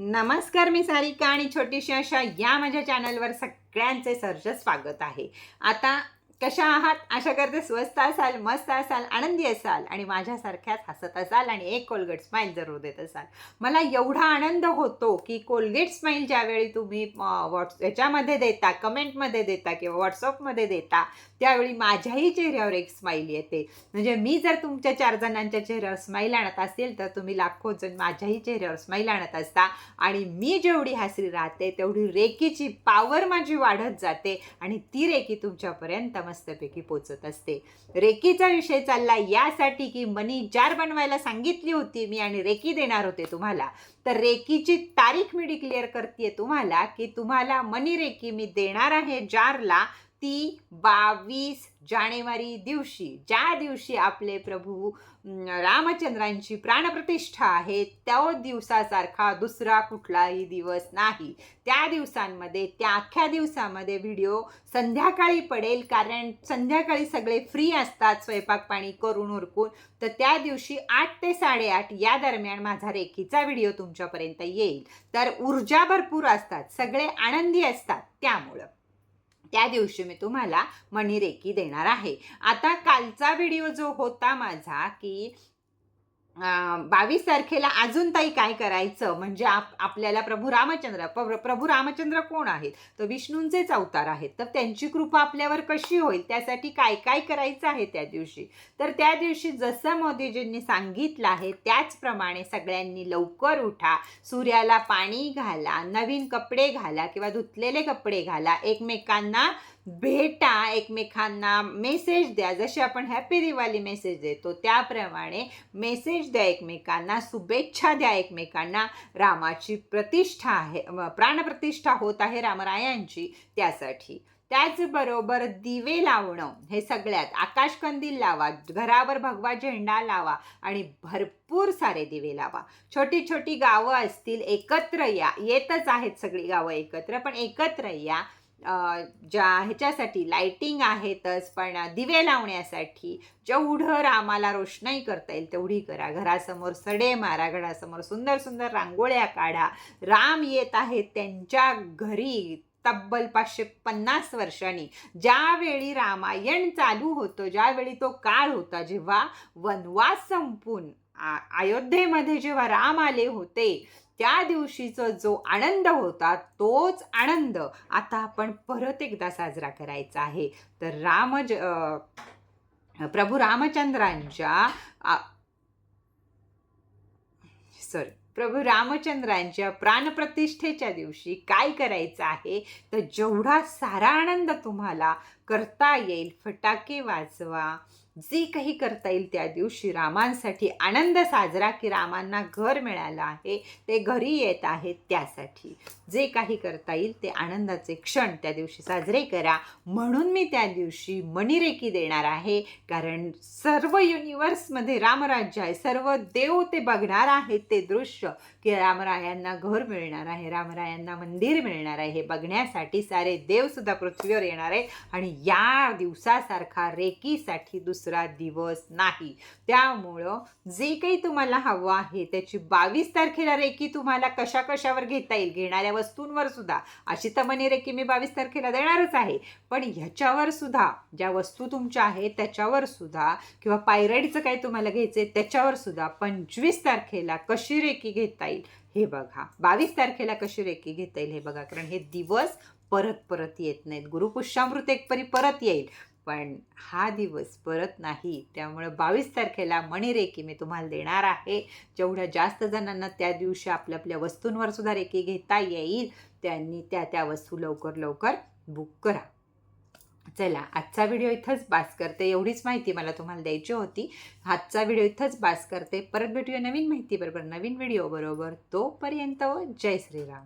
नमस्कार मी सारिका आणि छोटीशी अशा या माझ्या चॅनलवर सगळ्यांचे सर्ज स्वागत आहे. आता कशा आहात? आशा करते स्वस्त असाल मस्त असाल आनंदी असाल आणि माझ्यासारख्याच हसत असाल आणि एक कोलगेट स्माईल जरूर देत असाल. मला एवढा आनंद होतो की कोलगेट स्माईल ज्यावेळी तुम्ही व्हॉट्स याच्यामध्ये देता कमेंटमध्ये देता किंवा व्हॉट्सअपमध्ये देता त्यावेळी माझ्याही चेहऱ्यावर एक स्माईल येते. म्हणजे मी जर तुमच्या चार जणांच्या चेहऱ्यावर स्माईल आणत असेल तर तुम्ही लाखो जण माझ्याही चेहऱ्यावर स्माईल आणत असता आणि मी जेवढी हसरी राहते तेवढी रेकीची पावर माझी वाढत जाते आणि ती रेकी तुमच्यापर्यंत मस्तपैकी पोचत असते. रेकीचा विषय चालला यासाठी की मनी जार बनवायला सांगितली होती मी आणि रेकी देणार होते तुम्हाला. तर रेकीची तारीख मी डिक्लेअर करते तुम्हाला की तुम्हाला मनी रेकी मी देणार आहे जारला ती बावीस जानेवारी दिवशी ज्या दिवशी आपले प्रभू रामचंद्रांची प्राणप्रतिष्ठा आहे त्या दिवसासारखा दुसरा कुठलाही दिवस नाही. त्या दिवसांमध्ये त्या अख्ख्या दिवसामध्ये व्हिडिओ संध्याकाळी पडेल कारण संध्याकाळी सगळे फ्री असतात स्वयंपाक पाणी करून उरकून. तर त्या दिवशी आठ ते साडेआठ या दरम्यान माझा रेखीचा व्हिडिओ तुमच्यापर्यंत येईल. तर ऊर्जा भरपूर असतात सगळे आनंदी असतात त्यामुळं. त्या दिवशी मी तुम्हाला मणिरेकी देणार आहे. आता कालचा व्हिडिओ जो होता माझा की बावीस तारखेला अजून ताई काय करायचं? म्हणजे आप आपल्याला प्रभू रामचंद्र प्र- प्रभू रामचंद्र कोण आहेत? तर विष्णूंचेच अवतार आहेत. तर त्यांची कृपा आपल्यावर कशी होईल? त्यासाठी काय काय करायचं आहे त्या दिवशी? तर त्या दिवशी जसं मोदीजींनी सांगितलं आहे त्याचप्रमाणे सगळ्यांनी लवकर उठा सूर्याला पाणी घाला नवीन कपडे घाला किंवा धुतलेले कपडे घाला. एकमेकांना भेटा एकमेकांना मेसेज द्या. जसे आपण हॅपी दिवाळी मेसेज देतो त्याप्रमाणे मेसेज द्या एकमेकांना शुभेच्छा द्या एकमेकांना. रामाची प्रतिष्ठा आहे प्राणप्रतिष्ठा होत आहे रामरायांची त्यासाठी. त्याचबरोबर दिवे लावणं हे सगळ्यात. आकाशकंदील लावा घरावर भगवा झेंडा लावा आणि भरपूर सारे दिवे लावा. छोटी छोटी गावं असतील एकत्र या. येतच आहेत सगळी गावं एकत्र पण एकत्र या. ज्या ह्याच्यासाठी लाइटिंग आहेतच पण दिवे लावण्यासाठी जेवढं रामाला रोषणाई करता येईल तेवढी करा. घरासमोर सडे मारा घरासमोर सुंदर सुंदर रांगोळ्या काढा. राम येत आहेत त्यांच्या घरी तब्बल पाचशे पन्नास वर्षांनी. ज्यावेळी रामायण चालू होतं ज्यावेळी तो काळ होता जेव्हा वनवास संपून आ- अयोध्येमध्ये जेव्हा राम आले होते त्या दिवशीचा जो आनंद होता तोच आनंद आता आपण परत एकदा साजरा करायचा आहे. तर राम ज अं, प्रभू रामचंद्रांच्या सॉरी प्रभू रामचंद्रांच्या प्राणप्रतिष्ठेच्या दिवशी काय करायचं आहे? तर जेवढा सारा आनंद तुम्हाला करता येईल. फटाके वाजवा. जे काही करता येईल त्या दिवशी रामांसाठी आनंद साजरा की रामांना घर मिळालं आहे ते घरी येत आहेत त्यासाठी. जे काही करता येईल ते आनंदाचे क्षण त्या दिवशी साजरे करा. म्हणून मी त्या दिवशी मणिरेकी देणार आहे. कारण सर्व युनिवर्समध्ये रामराज्य आहे. सर्व देव ते बघणार आहेत ते दृश्य की रामरायांना घर मिळणार आहे. रामरायांना मंदिर मिळणार आहे. हे बघण्यासाठी सारे देवसुद्धा पृथ्वीवर येणार आहे आणि या दिवसासारखा रेकीसाठी दुसरा दिवस नाही. त्यामुळं जे काही तुम्हाला हवं आहे त्याची बावीस तारखेला रेकी तुम्हाला कशा कशावर घेता येईल? घेणाऱ्या वस्तूंवर सुद्धा. अशी तर मनी रेकी मी बावीस तारखेला देणारच आहे. पण ह्याच्यावर सुद्धा ज्या वस्तू तुमच्या आहेत त्याच्यावर सुद्धा किंवा पायराईडचं काय तुम्हाला घ्यायचं आहे त्याच्यावर सुद्धा पंचवीस तारखेला कशी रेकी घेता येईल? हे बघा. बावीस तारखेला कशी रेकी घेता येईल हे बघा. कारण हे दिवस परत परत येत नाहीत. गुरुपुष्यामृत एक परी परत येईल. पण हा दिवस परत नाही. त्यामुळे बावीस तारखेला मणिरेकी मी तुम्हाला देणार आहे. जेवढ्या जास्त जणांना त्या दिवशी आपल्या आपल्या वस्तूंवर सुद्धा रेकी घेता येईल त्यांनी त्या त्या वस्तू लवकर लवकर बुक करा. चला आजचा व्हिडिओ इथंच बास करते. एवढीच माहिती मला तुम्हाला द्यायची होती. आजचा व्हिडिओ इथंच बास करते. परत भेटूया नवीन माहिती बरोबर नवीन व्हिडिओ बरोबर. तोपर्यंत जय श्रीराम.